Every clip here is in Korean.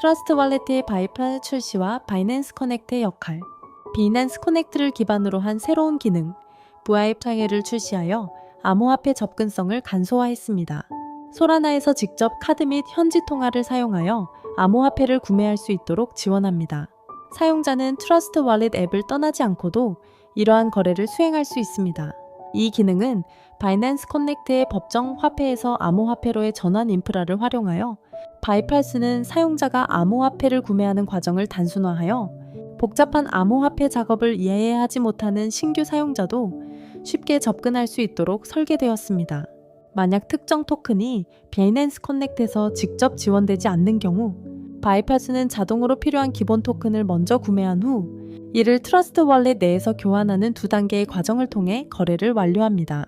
트러스트 월렛의 바이팔 출시와 바이낸스 커넥트의 역할, 비난스 커넥트를 기반으로 한 새로운 기능, 부하입 창해를 출시하여 암호화폐 접근성을 간소화했습니다. 소라나에서 직접 카드 및 현지 통화를 사용하여 암호화폐를 구매할 수 있도록 지원합니다. 사용자는 트러스트 월렛 앱을 떠나지 않고도 이러한 거래를 수행할 수 있습니다. 이 기능은 바이낸스 커넥트의 법정 화폐에서 암호화폐로의 전환 인프라를 활용하여 바이팔스는 사용자가 암호화폐를 구매하는 과정을 단순화하여 복잡한 암호화폐 작업을 이해하지 못하는 신규 사용자도 쉽게 접근할 수 있도록 설계되었습니다. 만약 특정 토큰이 바이낸스 커넥트에서 직접 지원되지 않는 경우 바이팔스는 자동으로 필요한 기본 토큰을 먼저 구매한 후 이를 트러스트 월렛 내에서 교환하는 두 단계의 과정을 통해 거래를 완료합니다.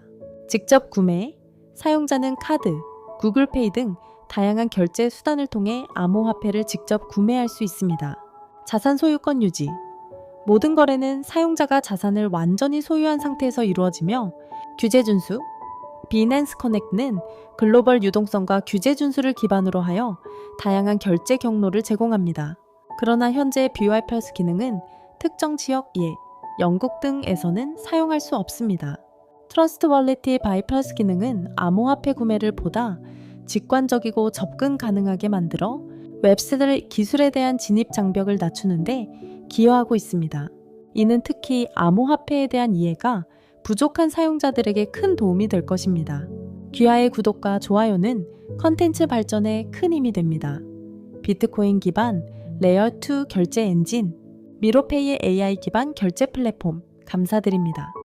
직접 구매, 사용자는 카드, 구글페이 등 다양한 결제 수단을 통해 암호화폐를 직접 구매할 수 있습니다. 자산 소유권 유지. 모든 거래는 사용자가 자산을 완전히 소유한 상태에서 이루어지며 규제 준수, 비낸스 커넥트는 글로벌 유동성과 규제 준수를 기반으로 하여 다양한 결제 경로를 제공합니다. 그러나 현재 BYPLS 기능은 특정 지역 예, 영국 등에서는 사용할 수 없습니다. 트러스트 월렛의 바이플러스 기능은 암호화폐 구매를 보다 직관적이고 접근 가능하게 만들어 웹3 기술에 대한 진입 장벽을 낮추는데 기여하고 있습니다. 이는 특히 암호화폐에 대한 이해가 부족한 사용자들에게 큰 도움이 될 것입니다. 귀하의 구독과 좋아요는 컨텐츠 발전에 큰 힘이 됩니다. 비트코인 기반 레이어2 결제 엔진, 미로페이의 AI 기반 결제 플랫폼 감사드립니다.